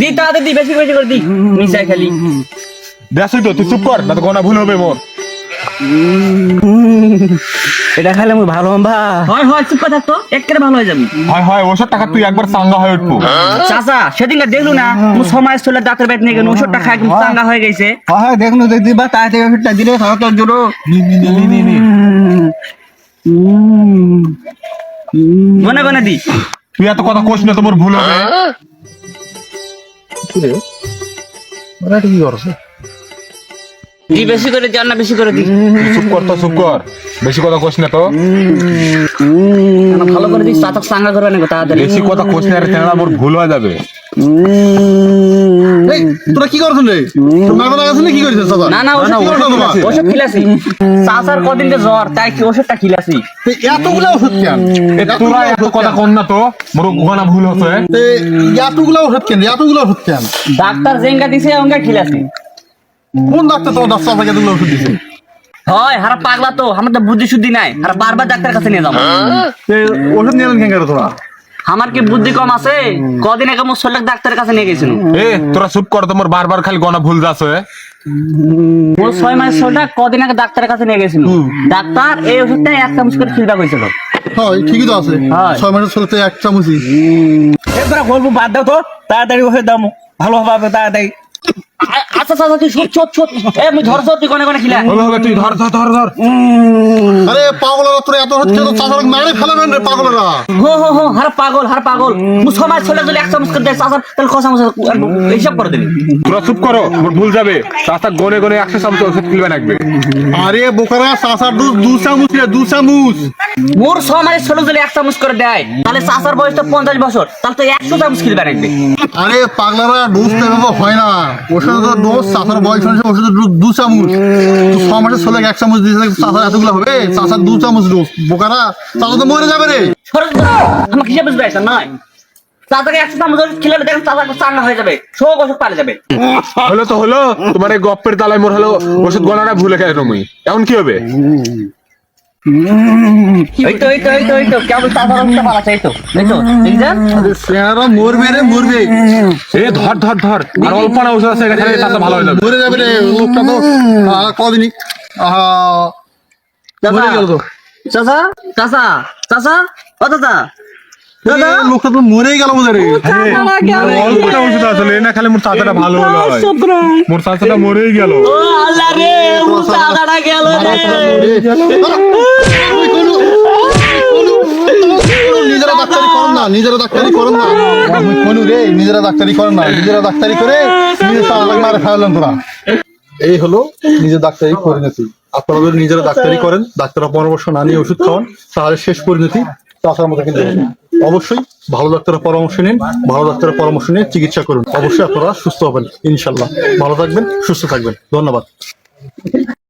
দি তাড়াতাড়ি দি বেশি বেশি করে দি মিশাই খালি। দেখছই তো তুই চুপ কর না তো গনা ভুল হবে মোর। এটা খাইলে মুই ভালো হম ভা হয় হয় চুপ করে থাকতো একেবারে ভালো হয়ে যাবি। হয় হয় ওষুধ টাকা তুই একবার চাঙ্গা হয়ে উঠবো। চাচা সেদিনকে দেখলু না মু সময় চলে ডাক্তার বাইক নিয়ে গেল ওষুধটা খাই একদম চাঙ্গা হয়ে গেছে। হয় দেখনু দেখ দিবা তাড়াতাড়ি ওষুধটা দিলে জোরো। মনে মনে দি। তুই এত কথা কোশ না তোমার ভুল হবে। কি করছে? দি বেশি করে জান না বেশি করে দি চুপ কর তো চুপ কর। বেশি কথা কোস না তো। ভালো করে করবে না তাড়াতাড়ি? বেশি কথা কোস না রে তেনা মোর ভুল হয়ে যাবে। এই তোরা কি করছ রে? তোর কি না না ওষুধ তোমরা ওষুধ খিলাছি চাচার কদিন যে জ্বর তাই কি ওষুধটা খিলাছি এতগুলা ওষুধ কেন? এ তোরা এত কথা কর না তো মোর গনা ভুল হচ্ছে। এতগুলা ওষুধ কেন এতগুলা ওষুধ কেন? ডাক্তার জেঙ্গা দিছে অঙ্গা খিলাছি কোন ডাক্তার তোমার ডাক্তার থেকে এতগুলো ওষুধ দিছে? হয় হারা পাগলা তো আমার তো বুদ্ধি শুদ্ধি নাই। আর বারবার ডাক্তার কাছে নিয়ে যাব। ওষুধ নিয়ে কেন কেন তোরা? আমার কি বুদ্ধি কম আছে? কদিন আগে মোর শরীর ডাক্তারের কাছে নিয়ে গেছিল। এ তোরা চুপ কর তোমার বারবার খালি গনা ভুল যাচ্ছে মোর ছয় মাস শরীরটা কদিন আগে ডাক্তারের কাছে নিয়ে গেছিল। ডাক্তার এই ওষুধটা এক চামচ করে খিলবা কইছিল হয় ঠিকই তো আছে। ছয় মাসের ছেলেতে এক চামচি এ তোরা গল্প বাদ দাও তো তাড়াতাড়ি ওষুধ দাও ভালো হবে তাড়াতাড়ি। আচ্ছা আচ্ছা তুই ছোট ছোট ছোট এ আমি ধর ধর তুই কোনে কোনে খিলা। হলো হবে তুই ধর ধর ধর ধর। আরে পাগলেরা তোরা এত হচ্ছে তো চাচার মারে ফেলাবেন রে পাগলেরা? হো হো হো হার পাগল হার পাগল। মু মাস শরীর যদি এক চামচ করে দেয় চাচার তাহলে ক চামচ হিসাব করে দিবি। তোরা চুপ করো মোর ভুল যাবে। চাচা গনে গনে একশো চামচ ওষুধ কিনবে লাগবে আরে বোকারা চাচার দু দু চামচ রে দু চামচ। মোর মাস শরীর যদি এক চামচ করে দেয় তাহলে চাচার বয়স তো পঞ্চাশ বছর তাহলে তো একশো চামচ খিলবা রাখবে আরে পাগলারা ডোজ তো হয় না। ওষুধ ডোজ চাচার বয়স অনুযায়ী ওষুধ দু চামচ। তো ছ মাসের ছেলে এক চামচ দিয়েছে চাচার এতগুলো হবে? চাচার দু চামচ ডোজ বোকারা চাচা তো মরে যাবে রে। আমাকে হিসাব বুঝবে নয়। চাচাকে একশো চামচ খেলে দেখেন চাচা চাঙ্গা হয়ে যাবে সব ওষুধ পারে যাবে। হলো তো হলো তোমার এই গপ্পের তালায় মোর হলো ওষুধ গনাটা ভুলে খেয়ে তুমি এখন কি হবে? মরবে রে মরবে। এ ধর ধর ধর আর অল্প না ওষুধ আছে এখানে চাচা ভালো হয়ে যাবে। মরে যাবে রে লোকটা তো। আহ, কদিনই। মরে গেল তো। চাচা চাচা চাচা ও চাচা। লোকটা তো মরেই গেল বোধ রে। অল্প ওষুধ আসলে না খালি মোর চাচাটা ভালো হলো মোর চাচাটা মরেই গেল। আল্লাহ রে ও চাচাটা গেল নিজেরা ডাক্তারি করেন না নিজেরা ডাক্তারি করেন না। আমি রে নিজেরা ডাক্তারি করেন না নিজেরা ডাক্তারি করে নিজের মারে ফেলালেন তোরা। এই হলো নিজের ডাক্তারি পরিণতি। আপনারা যদি নিজেরা ডাক্তারি করেন ডাক্তারের পরামর্শ না নিয়ে ওষুধ খাওয়ান তাহলে শেষ পরিণতি চাষার মতো কিন্তু। অবশ্যই ভালো ডাক্তারের পরামর্শ নিন, ভালো ডাক্তারের পরামর্শ নিয়ে চিকিৎসা করুন। অবশ্যই আপনারা সুস্থ হবেন, ইনশাল্লাহ। ভালো থাকবেন, সুস্থ থাকবেন। ধন্যবাদ।